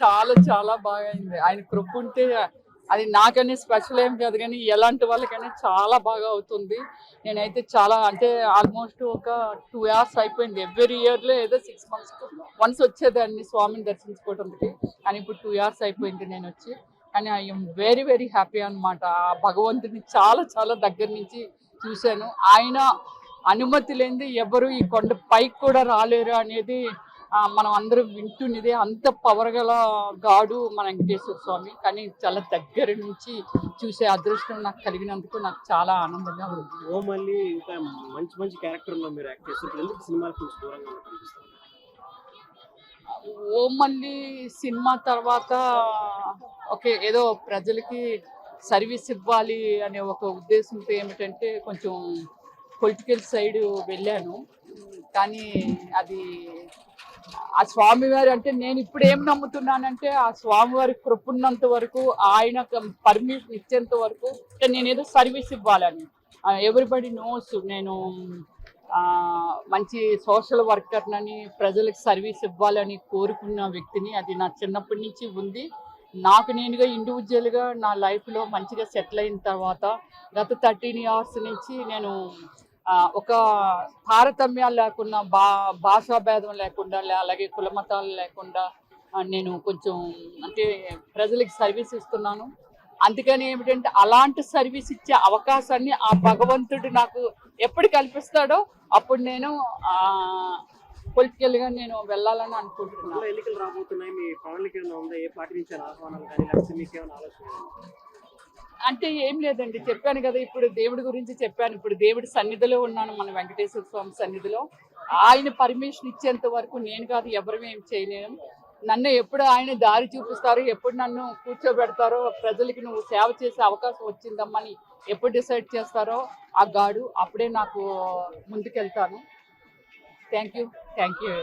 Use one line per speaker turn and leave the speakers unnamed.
చాలా చాలా బాగా అయింది. ఆయన కృప్ ఉంటే అది నాకని స్పెషల్ ఏం కాదు కానీ ఎలాంటి వాళ్ళకైనా చాలా బాగా అవుతుంది. నేనైతే చాలా అంటే ఆల్మోస్ట్ ఒక టూ అవర్స్ అయిపోయింది. ఎవ్రీ ఇయర్లో ఏదో సిక్స్ మంత్స్ వన్స్ వచ్చేదాన్ని స్వామిని దర్శించుకోవడానికి కానీ ఇప్పుడు టూ ఇయర్స్ అయిపోయింది నేను వచ్చి కానీ ఐఎమ్ వెరీ వెరీ హ్యాపీ అనమాట ఆ భగవంతుని చాలా చాలా దగ్గర నుంచి చూశాను. ఆయన అనుమతి లేనిది ఎవరు ఈ కొండ పైకి కూడా రాలేరు అనేది మనం అందరం వింటున్నదే అంత పవర్ గల గాడు మన వెంకటేశ్వర స్వామి. కానీ చాలా దగ్గర నుంచి చూసే అదృష్టం నాకు కలిగినందుకు నాకు చాలా ఆనందంగా ఉంది.
ఓ మళ్ళీ ఇంకా మంచి మంచి క్యారెక్టర్ ఉన్నా మీరు యాక్ట్ చేస్తారు ఎందుకు సినిమాలకు కొంచెం దూరంగా
ఓ మళ్ళీ సినిమా తర్వాత ఓకే ఏదో ప్రజలకి సర్వీస్ ఇవ్వాలి అనే ఒక ఉద్దేశంతో ఏమిటంటే కొంచెం పొలిటికల్ సైడ్ వెళ్ళాను. కానీ అది ఆ స్వామివారి అంటే నేను ఇప్పుడు ఏం నమ్ముతున్నానంటే ఆ స్వామివారి కృప ఉన్నంత వరకు ఆయన పర్మిషన్ ఇచ్చేంత వరకు అంటే నేను ఏదో సర్వీస్ ఇవ్వాలని. ఎవ్రీబడి నోస్ నేను మంచి సోషల్ వర్కర్నని ప్రజలకు సర్వీస్ ఇవ్వాలని కోరుకున్న వ్యక్తిని అది నా చిన్నప్పటి నుంచి ఉంది. నాకు నేనుగా ఇండివిజువల్గా నా లైఫ్లో మంచిగా సెటిల్ అయిన తర్వాత గత థర్టీన్ ఇయర్స్ నుంచి నేను ఒక తారతమ్యాలు లేకుండా బా భాషా భేదం లేకుండా లే- అలాగే కుల మతాలు లేకుండా నేను కొంచెం అంటే ప్రజలకు సర్వీస్ ఇస్తున్నాను. అందుకని ఏమిటంటే అలాంటి సర్వీస్ ఇచ్చే అవకాశాన్ని ఆ భగవంతుడు నాకు ఎప్పుడు కల్పిస్తాడో అప్పుడు నేను పొలిటికల్గా నేను వెళ్ళాలని అనుకుంటున్నాను.
ఎన్నికలు రాబోతున్నాయి. మీ పవన్ ఏమైనా ఏ పార్టీ నుంచి అయినా ఆహ్వానాలు కానీ లేకపోతే మీకు ఏమైనా ఆలోచన
అంటే ఏం లేదండి. చెప్పాను కదా ఇప్పుడు దేవుడి గురించి చెప్పాను. ఇప్పుడు దేవుడి సన్నిధిలో ఉన్నాను మన వెంకటేశ్వర స్వామి సన్నిధిలో. ఆయన పర్మిషన్ ఇచ్చేంత వరకు నేను కాదు ఎవరు ఏం చేయలేను నన్ను ఎప్పుడు ఆయన దారి చూపిస్తారు ఎప్పుడు నన్ను కూర్చోబెడతారో ప్రజలకి నువ్వు సేవ చేసే అవకాశం వచ్చిందమ్మని ఎప్పుడు డిసైడ్ చేస్తారో ఆ గాడు అప్పుడే నాకు ముందుకెళ్తాను. Thank you thank you